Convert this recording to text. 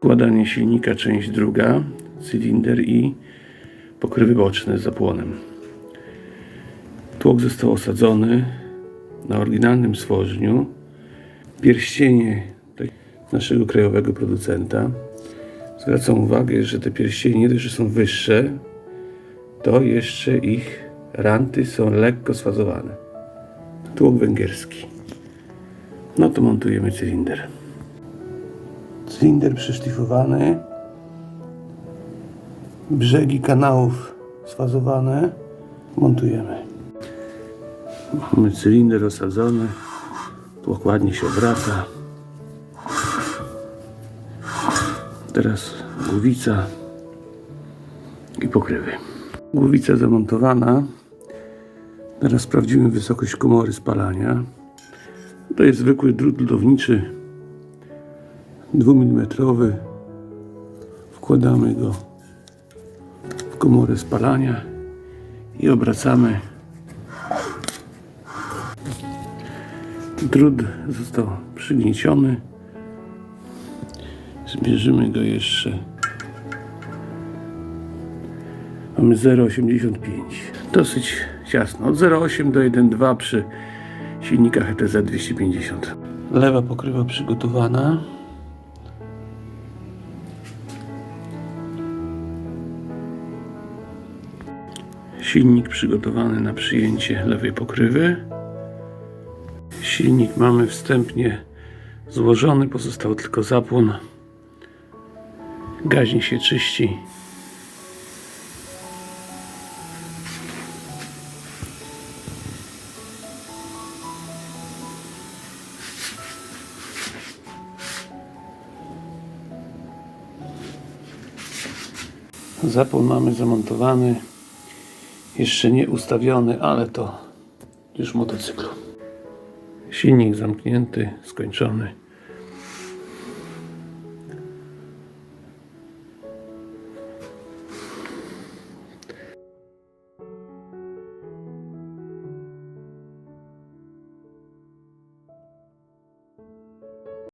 Składanie silnika, część druga, cylinder i pokrywy boczne z zapłonem. Tłok został osadzony na oryginalnym stworzniu. Pierścienie tak, naszego krajowego producenta. Zwracam uwagę, że te pierścienie nie dość, że są wyższe, to jeszcze ich ranty są lekko sfazowane. Tłok węgierski. No to montujemy cylinder. Cylinder przyszlifowany. Brzegi kanałów sfazowane. Montujemy. Mamy cylinder osadzony. Ładnie się obraca. Teraz głowica i pokrywy. Głowica zamontowana. Teraz sprawdzimy wysokość komory spalania. To jest zwykły drut lodowniczy 2 mm. Wkładamy go w komorę spalania i obracamy. Drut został przygnieciony. Zmierzymy go jeszcze. Mamy 0,85. Dosyć ciasno. Od 0,8 do 1,2 przy silnikach ETZ 250. Lewa pokrywa przygotowana. Silnik przygotowany na przyjęcie lewej pokrywy. Silnik mamy wstępnie złożony, pozostał tylko zapłon. Gaźnik się czyści. Zapłon mamy zamontowany. Jeszcze nie ustawiony, ale to już motocyklu. Silnik zamknięty, skończony.